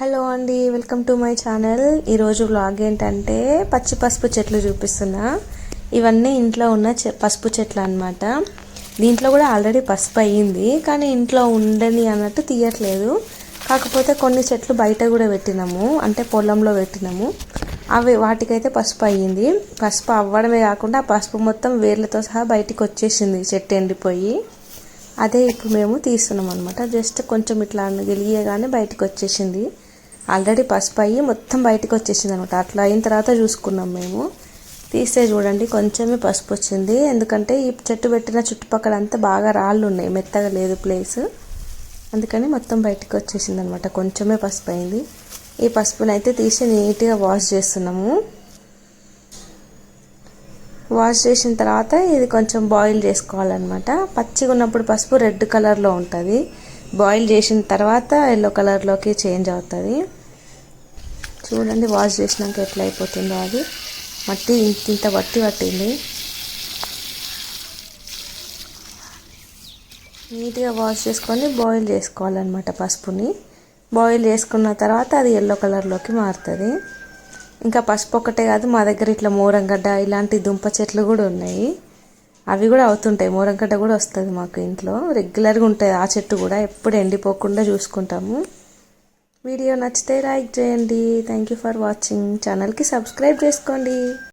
Hello అండి welcome to my channel. ఈరోజు vlog ఏంటంటే పచ్చి పసుపు చెట్లు చూపిస్తున్నా. ఇవన్నీ ఇంట్లో ఉన్న చె- పసుపు చెట్లు అన్నమాట. దీంట్లో కూడా ఆల్రెడీ పసుపు అయ్యింది కానీ ఇంట్లో ఉండని అన్నట్టు తీయట్లేదు. కాకపోతే కొన్ని చెట్లు బయట కూడా పెట్టినాము అంటే పొలంలో పెట్టినాము. అవి వాటికైతే పసుపు అయ్యింది. పసుపు అవ్వడమే కాకుండా ఆ పసుపు మొత్తం వేర్లతో సహా బయటికి వచ్చేసింది చెట్టు ఎండిపోయి. అదే ఇప్పుడు మేము తీస్తున్నాం అనమాట జస్ట్ కొంచెం ఇట్లా గెలియగానే బయటకు వచ్చేసింది. ఆల్రెడీ పసుపు అయ్యి మొత్తం బయటకు వచ్చేసింది అనమాట అట్లా అయిన తర్వాత చూసుకున్నాం మేము. తీస్తే చూడండి కొంచెమే పసుపు వచ్చింది. ఎందుకంటే ఈ చెట్టు పెట్టిన చుట్టుపక్కల అంతా బాగా రాళ్ళు ఉన్నాయి. మెత్తగా లేదు ప్లేస్ అందుకని మొత్తం బయటకు వచ్చేసింది అనమాట కొంచెమే పసుపు అయింది. ఈ పసుపునైతే తీసి నీట్గా వాష్ చేస్తున్నాము. వాష్ చేసిన తర్వాత ఇది కొంచెం బాయిల్ చేసుకోవాలన్నమాట. పచ్చిగా ఉన్నప్పుడు పసుపు రెడ్ కలర్లో ఉంటుంది. బాయిల్ చేసిన తర్వాత ఎల్లో కలర్లోకి చేంజ్ అవుతుంది. చూడండి వాష్ చేసినాక ఎట్లా అయిపోతుందో అది. మట్టి ఇంత ఇంత వట్టి పట్టింది. నీట్గా వాష్ చేసుకొని బాయిల్ చేసుకోవాలన్నమాట పసుపుని. బాయిల్ చేసుకున్న తర్వాత అది ఎల్లో కలర్లోకి మారుతుంది. ఇంకా పసుపు ఒక్కటే కాదు మా దగ్గర ఇట్లా మోరంగడ్డ ఇలాంటి దుంప చెట్లు కూడా ఉన్నాయి. అవి కూడా అవుతుంటాయి మోరంగడ్డ కూడా వస్తుంది మాకు ఇంట్లో. రెగ్యులర్గా ఉంటుంది ఆ చెట్టు కూడా ఎప్పుడు ఎండిపోకుండా చూసుకుంటాము. వీడియో నచ్చితే లైక్ చేయండి. థ్యాంక్ యూ ఫర్ వాచింగ్ ఛానల్కి సబ్స్క్రైబ్ చేసుకోండి.